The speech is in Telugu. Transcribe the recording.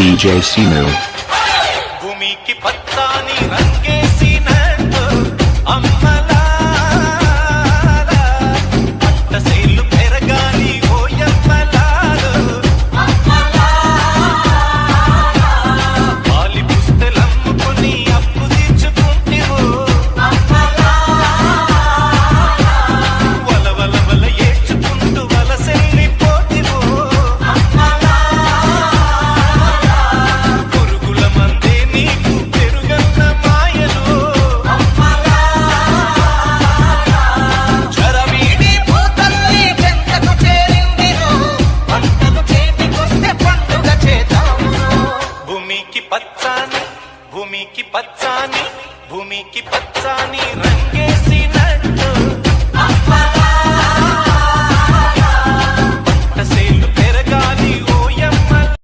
DJ Sino భూమికి పత్తాని రంగేసి భూమికి పచ్చాని భూమికి పచ్చాని భూమికి పచ్చాని రంగేసి